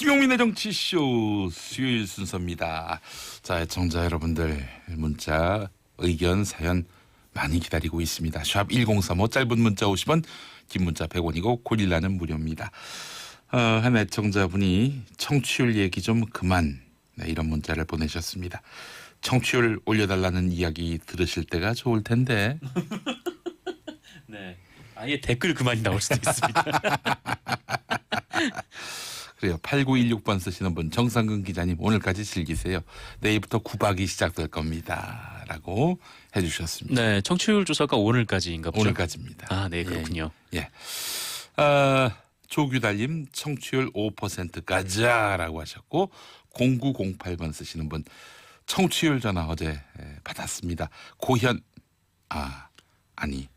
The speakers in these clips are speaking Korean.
김용민의 정치쇼 수요일 순서입니다. 자, 애청자 여러분들 문자, 의견, 사연 많이 기다리고 있습니다. 샵 1035 짧은 문자 50원, 긴 문자 100원이고 고릴라는 무료입니다. 어, 한 애청자분이 청취율 얘기 좀 그만 네, 이런 문자를 보내셨습니다. 청취율 올려달라는 이야기 들으실 때가 좋을 텐데 네. 아예 댓글 그만이 나올 수도 있습니다. 그래요. 8916번 쓰시는 분 정상근 기자님 오늘까지 즐기세요. 내일부터 구박이 시작될 겁니다. 라고 해주셨습니다. 네, 청취율 조사가 오늘까지인가 보죠. 오늘까지입니다. 아, 네, 그렇군요. 예. 아, 조규달님 청취율 5% 가자라고 하셨고 0908번 쓰시는 분 청취율 전화 어제 예, 받았습니다. 고현 아 아니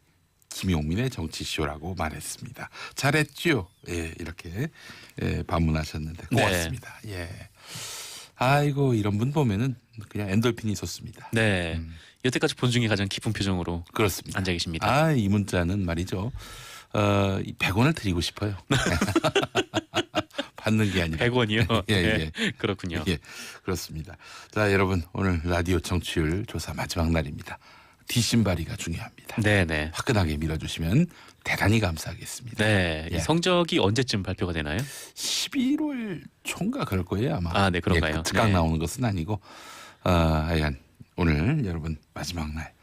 김용민의 정치쇼라고 말했습니다. 잘했죠? 예 이렇게 예, 반문하셨는데 네. 고맙습니다. 예. 아이고 이런 분 보면은 그냥 엔돌핀이 솟습니다. 네. 음. 여태까지 본 중에 가장 기쁜 표정으로 그렇습니다. 앉아 계십니다. 아, 이 문자는 말이죠. 어, 이 100원을 드리고 싶어요. 받는 게 아니라. 100원이요. 예, 네, 그렇군요. 예, 그렇습니다. 자, 여러분 오늘 라디오 청취율 조사 마지막 날입니다. 뒷심발이가 중요합니다. 네, 네. 화끈하게 밀어주시면 대단히 감사하겠습니다. 네, 예. 이 성적이 언제쯤 발표가 되나요? 11월 초인가 그럴 거예요 아마. 아, 네, 그런가요? 예, 즉각 네. 나오는 것은 아니고 어, 하여간 오늘 여러분 마지막 날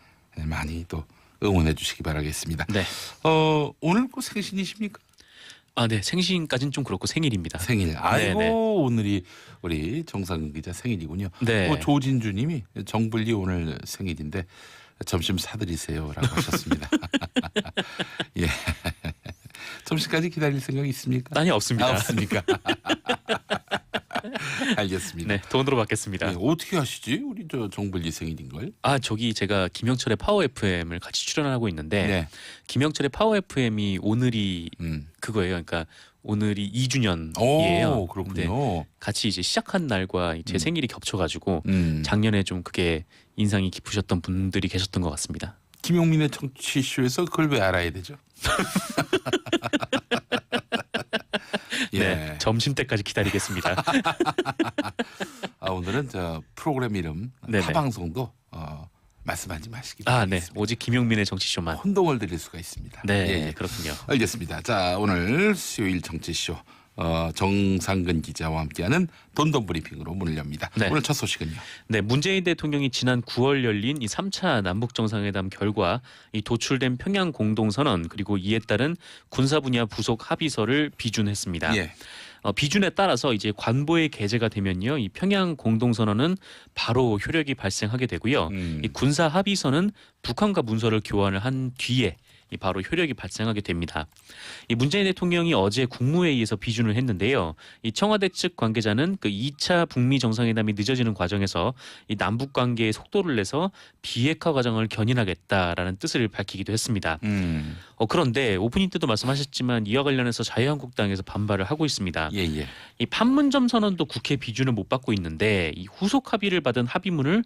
많이 또 응원해 주시기 바라겠습니다. 네. 어, 오늘 그 생신이십니까? 아, 네. 생신까지는 좀 그렇고 생일입니다. 생일. 아이고 네, 네. 오늘이 우리 정상근 기자 생일이군요. 네. 어, 조진주님이 정블리 오늘 생일인데 점심 사드리세요라고 하셨습니다. 예. 점심까지 기다릴 생각 있습니까? 아니 없습니다. 아, 없습니까? 알겠습니다. 네, 돈으로 받겠습니다. 예, 어떻게 하시지? 우리 저 정블리 생일인 걸? 아, 저기 제가 김영철의 파워 FM을 같이 출연하고 있는데 네. 김영철의 파워 FM이 오늘이 음. 그거예요. 그러니까 오늘이 2주년이에요. 오, 그렇군요. 같이 이제 시작한 날과 제 음. 생일이 겹쳐가지고 음. 작년에 좀 그게 인상이 깊으셨던 분들이 계셨던 것 같습니다. 김용민의 정치쇼에서 그걸 왜 알아야 되죠? 예. 네, 점심 때까지 기다리겠습니다. 아, 오늘은 저 프로그램 이름 네네. 타방송도 어, 말씀하지 마시기 아, 네, 바라겠습니다. 오직 김용민의 정치쇼만. 혼동을 드릴 수가 있습니다. 네, 예, 예. 그렇군요. 알겠습니다. 자, 오늘 수요일 정치쇼 어, 정상근 기자와 함께하는 돈돈 브리핑으로 문을 엽니다. 네. 오늘 첫 소식은요. 네, 문재인 대통령이 지난 9월 열린 이 3차 남북 정상회담 결과 이 도출된 평양 공동 선언 그리고 이에 따른 군사 분야 부속 합의서를 비준했습니다. 예. 어, 비준에 따라서 이제 관보에 게재가 되면요, 이 평양 공동선언은 바로 효력이 발생하게 되고요. 음. 이 군사 합의서는 북한과 문서를 교환을 한 뒤에 이 바로 효력이 발생하게 됩니다. 이 문재인 대통령이 어제 국무회의에서 비준을 했는데요. 이 청와대 측 관계자는 그 2차 북미 정상회담이 늦어지는 과정에서 이 남북 관계의 속도를 내서 비핵화 과정을 견인하겠다라는 뜻을 밝히기도 했습니다. 음. 어, 그런데 오프닝 때도 말씀하셨지만 이와 관련해서 자유한국당에서 반발을 하고 있습니다. 예, 예. 이 판문점 선언도 국회 비준을 못 받고 있는데 이 후속 합의를 받은 합의문을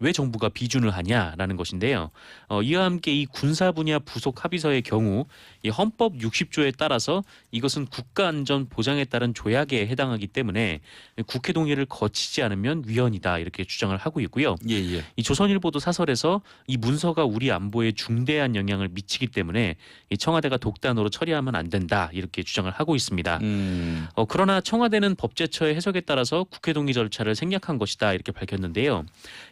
왜 정부가 비준을 하냐라는 것인데요. 어, 이와 함께 이 군사 분야 부속 합의서의 경우 이 헌법 60조에 따라서 이것은 국가 안전 보장에 따른 조약에 해당하기 때문에 국회 동의를 거치지 않으면 위헌이다 이렇게 주장을 하고 있고요. 예, 예. 이 조선일보도 사설에서 이 문서가 우리 안보에 중대한 영향을 미치기 때문에 이 청와대가 독단으로 처리하면 안 된다 이렇게 주장을 하고 있습니다. 음. 어, 그러나 청와대는 법제처의 해석에 따라서 국회 동의 절차를 생략한 것이다 이렇게 밝혔는데요.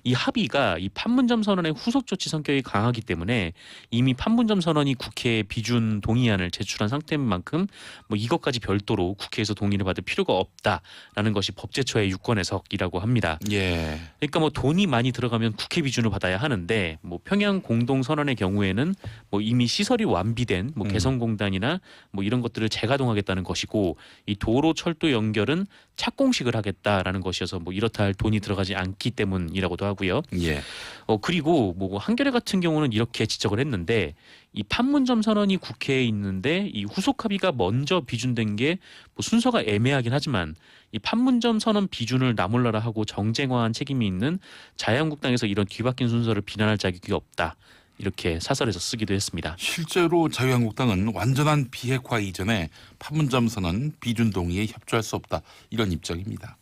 이 합 의가 이 판문점 선언의 후속 조치 성격이 강하기 때문에 이미 판문점 선언이 국회에 비준 동의안을 제출한 상태인 만큼 뭐 이것까지 별도로 국회에서 동의를 받을 필요가 없다라는 것이 법제처의 유권 해석이라고 합니다. 예. 그러니까 뭐 돈이 많이 들어가면 국회 비준을 받아야 하는데 뭐 평양 공동 선언의 경우에는 뭐 이미 시설이 완비된 뭐 음. 개성공단이나 뭐 이런 것들을 재가동하겠다는 것이고 이 도로 철도 연결은 착공식을 하겠다라는 것이어서 뭐 이렇다 할 돈이 들어가지 않기 때문이라고도 하고요. 예. 어 그리고 뭐 한겨레 같은 경우는 이렇게 지적을 했는데 이 판문점 선언이 국회에 있는데 이 후속 합의가 먼저 비준된 게 뭐 순서가 애매하긴 하지만 이 판문점 선언 비준을 나몰라라 하고 정쟁화한 책임이 있는 자유한국당에서 이런 뒤바뀐 순서를 비난할 자격이 없다 이렇게 사설에서 쓰기도 했습니다. 실제로 자유한국당은 완전한 비핵화 이전에 판문점 선언 비준 동의에 협조할 수 없다 이런 입장입니다.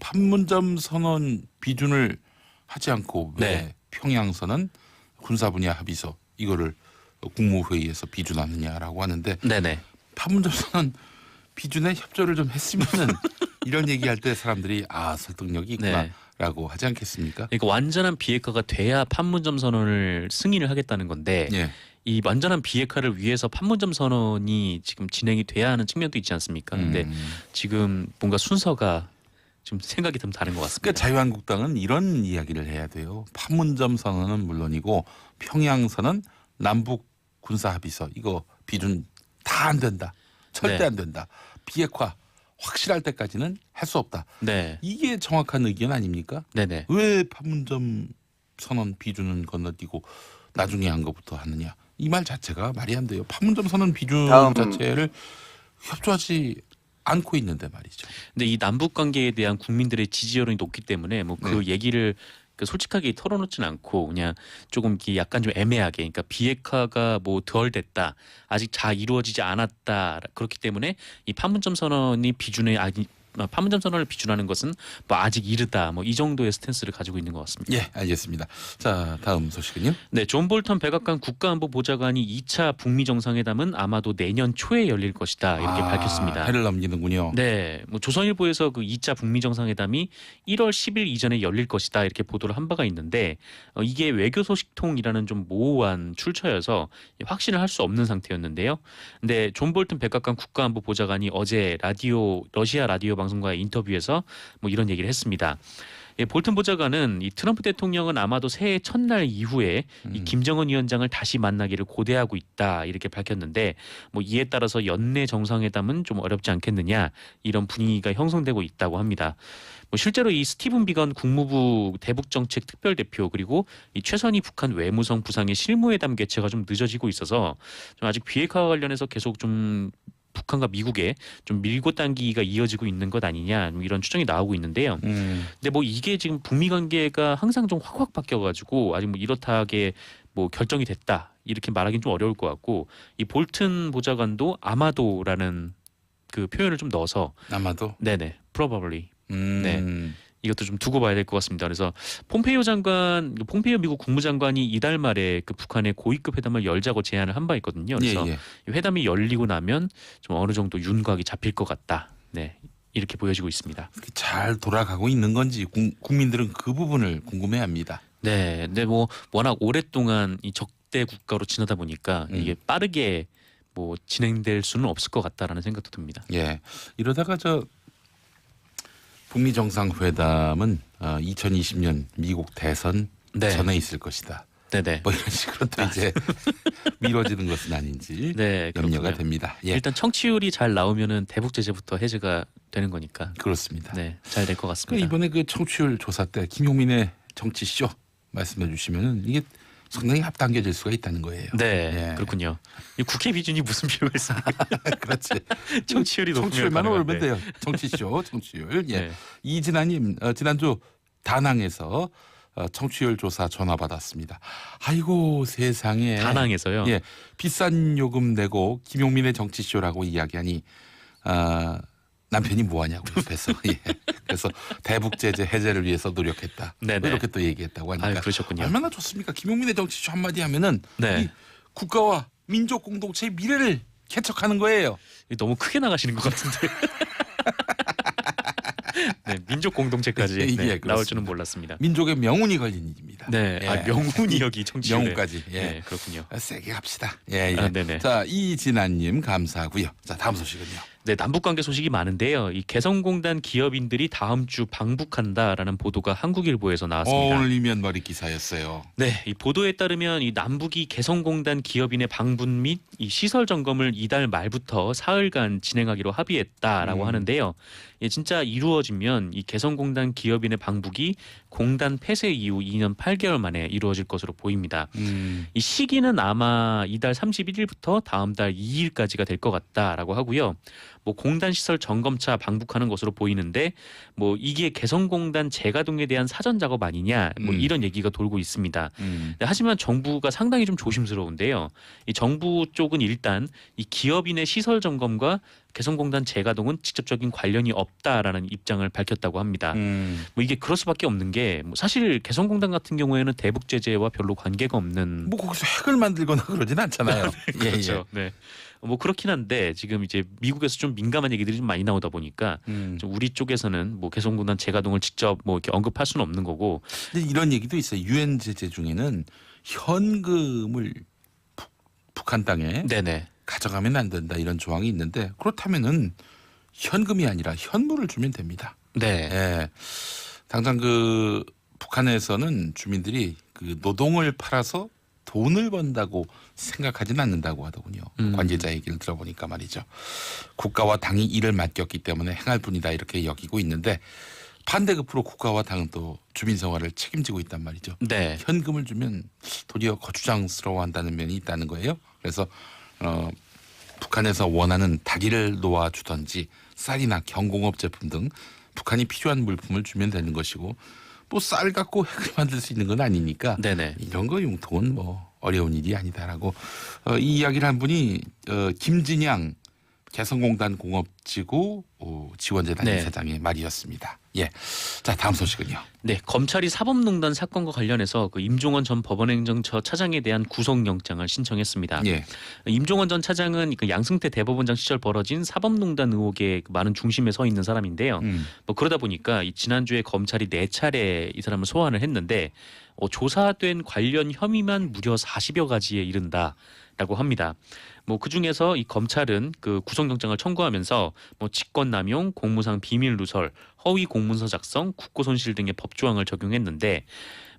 판문점 선언 비준을 하지 않고 왜 네. 평양 선언 군사 분야 합의서 이거를 국무회의에서 비준하느냐라고 하는데 네네. 판문점 선언 비준에 협조를 좀 했으면은 이런 얘기할 때 사람들이 아 설득력이 네. 있구나라고 하지 않겠습니까? 그러니까 완전한 비핵화가 돼야 판문점 선언을 승인을 하겠다는 건데 예. 이 완전한 비핵화를 위해서 판문점 선언이 지금 진행이 돼야 하는 측면도 있지 않습니까? 근데 음. 지금 뭔가 순서가 좀 생각이 좀 다른 것 같습니다. 그러니까 자유한국당은 이런 이야기를 해야 돼요. 판문점 선언은 물론이고 평양 선언, 남북 군사 합의서 이거 비준 다 안 된다. 절대 네. 안 된다. 비핵화 확실할 때까지는 할 수 없다. 네, 이게 정확한 의견 아닙니까? 네네. 왜 판문점 선언 비준은 건너뛰고 나중에 한 것부터 하느냐? 이 말 자체가 말이 안 돼요. 판문점 선언 비준 다음. 자체를 협조하지 않고 있는데 말이죠. 근데 이 남북 관계에 대한 국민들의 지지 여론이 높기 때문에 뭐 그 네. 얘기를 그 솔직하게 털어놓지는 않고 그냥 조금 이렇게 약간 좀 애매하게 그러니까 비핵화가 뭐 덜 됐다 아직 잘 이루어지지 않았다 그렇기 때문에 이 판문점 선언이 비준에 아니 아, 판문점 선언을 비준하는 것은 뭐 아직 이르다 뭐 이 정도의 스탠스를 가지고 있는 것 같습니다. 예, 알겠습니다. 자, 다음 소식은요. 네, 존 볼턴 백악관 국가안보 보좌관이 2차 북미 정상회담은 아마도 내년 초에 열릴 것이다 이렇게 아, 밝혔습니다. 해를 넘기는군요. 네, 뭐 조선일보에서 그 2차 북미 정상회담이 1월 10일 이전에 열릴 것이다 이렇게 보도를 한 바가 있는데 어, 이게 외교 소식통이라는 좀 모호한 출처여서 확신을 할 수 없는 상태였는데요. 근데 존 볼튼 백악관 국가안보 보좌관이 어제 라디오 러시아 라디오 방 송과의 인터뷰에서 뭐 이런 얘기를 했습니다. 예, 볼튼 보좌관은 이 트럼프 대통령은 아마도 새해 첫날 이후에 이 음. 김정은 위원장을 다시 만나기를 고대하고 있다 이렇게 밝혔는데 뭐 이에 따라서 연내 정상회담은 좀 어렵지 않겠느냐 이런 분위기가 형성되고 있다고 합니다. 뭐 실제로 이 스티븐 비건 국무부 대북정책 특별대표 그리고 이 최선희 북한 외무성 부상의 실무회담 개최가 좀 늦어지고 있어서 좀 아직 비핵화와 관련해서 계속 좀 북한과 미국의 좀 밀고 당기기가 이어지고 있는 것 아니냐 뭐 이런 추정이 나오고 있는데요. 음. 근데 뭐 이게 지금 북미 관계가 항상 좀 확확 바뀌어가지고 아직 뭐 이렇다하게 뭐 결정이 됐다 이렇게 말하기는 좀 어려울 것 같고 이 볼튼 보좌관도 아마도라는 그 표현을 좀 넣어서 아마도 네네 probably 음. 네. 이것도 좀 두고 봐야 될 것 같습니다. 그래서 폼페이오 장관, 폼페이오 미국 국무장관이 이달 말에 그 북한의 고위급 회담을 열자고 제안을 한 바 있거든요. 예, 그래서 예. 이 회담이 열리고 나면 좀 어느 정도 윤곽이 잡힐 것 같다. 네 이렇게 보여지고 있습니다. 잘 돌아가고 있는 건지 국- 국민들은 그 부분을 궁금해합니다. 네, 근데 뭐 워낙 오랫동안 이 적대 국가로 지나다 보니까 음. 이게 빠르게 뭐 진행될 수는 없을 것 같다라는 생각도 듭니다. 예. 이러다가 저 북미 정상회담은 어, 2020년 미국 대선 네, 전에 있을 것이다. 네, 네, 뭐 이런 식으로 또 이제 미뤄지는 것은 아닌지 네, 염려가 그렇군요. 됩니다. 예, 일단 청취율이 잘 나오면은 대북 제재부터 해제가 되는 거니까 그렇습니다. 네, 잘 될것그 같습니다. 이번에 그 청취율 조사 때 김용민의 정치 쇼 말씀해 주시면은 이게 상당히 앞당겨질 수가 있다는 거예요. 네, 예. 그렇군요. 이 국회 비준이 무슨 필요가 있습니까? 그렇지. 청취율이 높으면 청취율만 가능한데. 오르면 돼요. 정치쇼 청취율. 예. 네. 이진아님 어, 지난주 다낭에서 어, 청취율 조사 전화 받았습니다. 아이고 세상에. 다낭에서요. 예, 비싼 요금 내고 김용민의 정치쇼라고 이야기하니 아, 남편이 뭐하냐고 옆에서. 예. 그래서 대북 제재 해제를 위해서 노력했다. 뭐 네네. 이렇게 또 얘기했다고 하니까 아, 그러셨군요. 얼마나 좋습니까? 김용민의 정치쇼 한마디 하면은 네. 이 국가와 민족 공동체의 미래를 개척하는 거예요. 너무 크게 나가시는 것 같은데. 네, 민족 공동체까지 예, 네, 예, 나올. 줄은 몰랐습니다. 민족의 명운이 걸린 일입니다. 네, 예. 아, 명운이 여기 청취율에. 명운까지. 예. 네, 그렇군요. 세게 갑시다. 예, 예. 아, 네네. 자, 이진아님 감사하고요. 자, 다음 소식은요. 네, 남북 관계 소식이 많은데요. 이 개성공단 기업인들이 다음 주 방북한다라는 보도가 한국일보에서 나왔습니다. 오늘이면 머리 기사였어요. 네, 이 보도에 따르면 이 남북이 개성공단 기업인의 방문 및 이 시설 점검을 이달 말부터 사흘간 진행하기로 합의했다라고 음. 하는데요. 예, 진짜 이루어지면 이 개성공단 기업인의 방북이 공단 폐쇄 이후 2년 8개월 만에 이루어질 것으로 보입니다. 음, 이 시기는 아마 이달 31일부터 다음 달 2일까지가 될 것 같다라고 하고요. 뭐 공단 시설 점검차 방북하는 것으로 보이는데 뭐 이게 개성공단 재가동에 대한 사전 작업 아니냐 뭐 음. 이런 얘기가 돌고 있습니다. 음. 네, 하지만 정부가 상당히 좀 조심스러운데요. 이 정부 쪽은 일단 이 기업인의 시설 점검과 개성공단 재가동은 직접적인 관련이 없다라는 입장을 밝혔다고 합니다. 음. 뭐 이게 그럴 수밖에 없는 게 뭐 사실 개성공단 같은 경우에는 대북 제재와 별로 관계가 없는 뭐 거기서 핵을 만들거나 그러진 않잖아요. 예, 그렇죠. 네. 뭐 그렇긴 한데 지금 이제 미국에서 좀 민감한 얘기들이 좀 많이 나오다 보니까 예. 음. 좀 우리 쪽에서는 뭐 개성공단 재가동을 직접 뭐 이렇게 언급할 수는 없는 거고 근데 이런 얘기도 있어요. 유엔 제재 중에는 현금을 북, 북한 땅에 네네 가져가면 안 된다 이런 조항이 있는데 그렇다면은 현금이 아니라 현물을 주면 됩니다. 네. 예. 당장 그 북한에서는 주민들이 그 노동을 팔아서 돈을 번다고 생각하진 않는다고 하더군요. 음. 관계자 얘기를 들어보니까 말이죠. 국가와 당이 이를 맡겼기 때문에 행할 뿐이다 이렇게 여기고 있는데 반대급으로 국가와 당은 또 주민 생활을 책임지고 있단 말이죠. 네. 현금을 주면 도리어 거추장스러워한다는 면이 있다는 거예요. 그래서 어, 북한에서 원하는 다리를 놓아주던지 쌀이나 경공업 제품 등 북한이 필요한 물품을 주면 되는 것이고 뭐 쌀 갖고 핵을 만들 수 있는 건 아니니까 네네. 이런 거 융통은 뭐 어려운 일이 아니다라고 어, 이 이야기를 한 분이 어, 김진양 개성공단 공업지구 어, 지원재단 네. 이사장의 말이었습니다. 예, 자 다음 소식은요. 네, 검찰이 사법농단 사건과 관련해서 그 임종원 전 법원행정처 차장에 대한 구속영장을 신청했습니다. 예, 임종원 전 차장은 그 양승태 대법원장 시절 벌어진 사법농단 의혹의 그 많은 중심에 서 있는 사람인데요. 음, 뭐 그러다 보니까 이 지난주에 검찰이 네 차례 이 사람을 소환을 했는데 어, 조사된 관련 혐의만 무려 40여 가지에 이른다 라고 합니다. 뭐 그 중에서 이 검찰은 그 구속영장을 청구하면서 뭐 직권남용, 공무상 비밀 누설, 허위 공문서 작성, 국고 손실 등의 법 조항을 적용했는데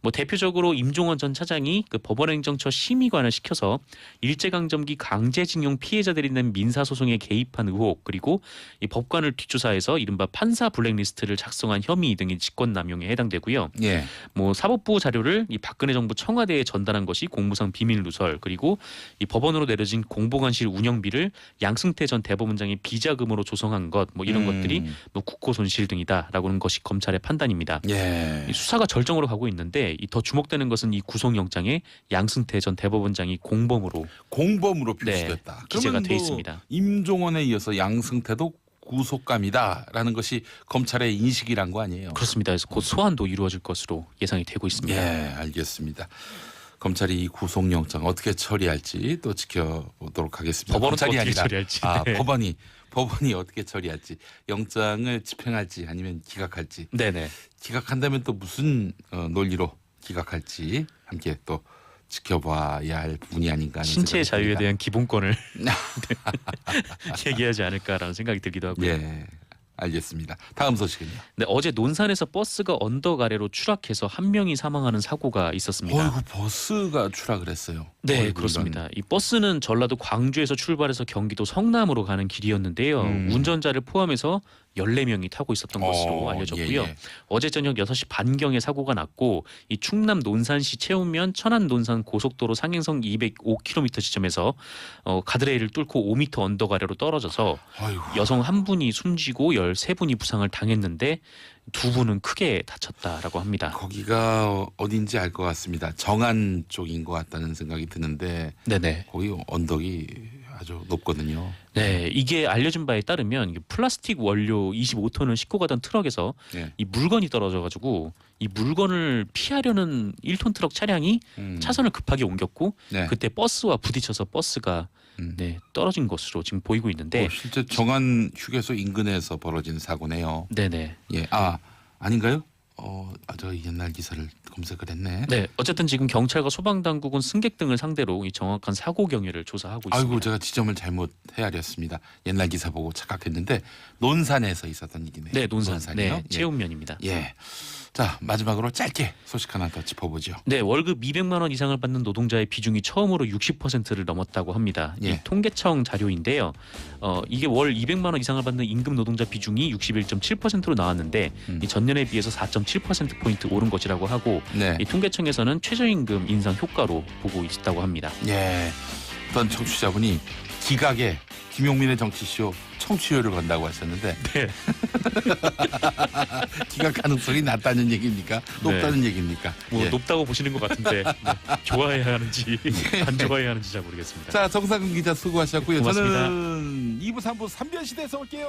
뭐 대표적으로 임종원 전 차장이 그 법원행정처 심의관을 시켜서 일제강점기 강제징용 피해자들이 낸 민사소송에 개입한 의혹 그리고 이 법관을 뒷조사해서 이른바 판사 블랙리스트를 작성한 혐의 등이 직권남용에 해당되고요. 예, 뭐 사법부 자료를 이 박근혜 정부 청와대에 전달한 것이 공무상 비밀 누설 그리고 이 법원으로 내려진 공보관실 운영비를 양승태 전 대법원장이 비자금으로 조성한 것 뭐 이런 음, 것들이 뭐 국고 손실 등이다 라고는 것이 검찰의 판단입니다. 예, 이 수사가 절정으로 가고 있는데 이더 주목되는 것은 이 구속영장에 양승태 전 대법원장이 공범으로 공범으로 네, 표시됐다. 기재가 그러면 돼뭐 있습니다. 임종원에 이어서 양승태도 구속감이다라는 것이 검찰의 인식이란 거 아니에요? 그렇습니다. 그래서 곧 소환도 이루어질 것으로 예상이 되고 있습니다. 예, 알겠습니다. 검찰이 이 구속영장 어떻게 처리할지 또 지켜보도록 하겠습니다. 법원은 어떻게 처리할지. 아, 네. 법원이 법원이 어떻게 처리할지 영장을 집행할지 아니면 기각할지 네네. 기각한다면 또 무슨 어, 논리로 기각할지 함께 또 지켜봐야 할 부분이 아닌가 하는 신체의 생각이 자유에 듭니다. 대한 기본권을 얘기하지 않을까라는 생각이 들기도 하고요. 예, 알겠습니다. 다음 소식은요. 네, 어제 논산에서 버스가 언덕 아래로 추락해서 한 명이 사망하는 사고가 있었습니다. 어이구 버스가 추락을 했어요. 네, 어이구, 그렇습니다. 이 버스는 전라도 광주에서 출발해서 경기도 성남으로 가는 길이었는데요. 음. 운전자를 포함해서 14명이 타고 있었던 이런. 것으로 어, 알려졌고요. 예, 예. 어제 저녁 6시 반경에 사고가 났고 이 충남 논산시 최운면 천안 논산 고속도로 상행선 205km 지점에서 어, 가드레일을 뚫고 5m 언덕 아래로 떨어져서 아이고. 여성 한 분이 숨지고 13분이 부상을 당했는데 두 분은 크게 다쳤다라고 합니다. 거기가 어딘지 알 것 같습니다. 정안 쪽인 것 같다는 생각이 드는데 네네. 거기 언덕이 아주 높거든요. 네, 이게 알려진 바에 따르면 플라스틱 원료 25톤을 싣고 가던 트럭에서 네. 이 물건이 떨어져가지고 이 물건을 피하려는 1톤 트럭 차량이 음. 차선을 급하게 옮겼고 네. 그때 버스와 부딪혀서 버스가 음. 네, 떨어진 것으로 지금 보이고 있는데 어, 실제 정안 휴게소 인근에서 벌어진 사고네요. 네네. 예, 아 아닌가요? 어, 아, 저 옛날 기사를 검색을 했네. 네, 어쨌든 지금 경찰과 소방 당국은 승객 등을 상대로 이 정확한 사고 경위를 조사하고 있습니다. 아이고 제가 지점을 잘못 헤아렸습니다. 옛날 기사 보고 착각했는데 논산에서 있었던 일이네요. 네, 논산. 논산이요? 네, 체운면입니다. 예. 예. 자 마지막으로 짧게 소식 하나 더 짚어보죠. 네, 월급 200만 원 이상을 받는 노동자의 비중이 처음으로 60%를 넘었다고 합니다. 예. 이 통계청 자료인데요. 어, 이게 월 200만 원 이상을 받는 임금 노동자 비중이 61.7%로 나왔는데 음. 이 전년에 비해서 4.7% 포인트 오른 것이라고 하고 네. 이 통계청에서는 최저임금 인상 효과로 보고 있다고 합니다. 예. 어떤 청취자분이 기각에 김용민의 정치쇼 청취율을 건다고 하셨는데 네. 기각 가능성이 낮다는 얘기입니까? 높다는 얘기입니까? 뭐 예. 높다고 보시는 것 같은데 네. 좋아해야 하는지 안 좋아해야 하는지 잘 모르겠습니다. 자 정상근 기자 수고하셨고요. 고맙습니다. 저는 2부 3부 3변 시대에서 올게요.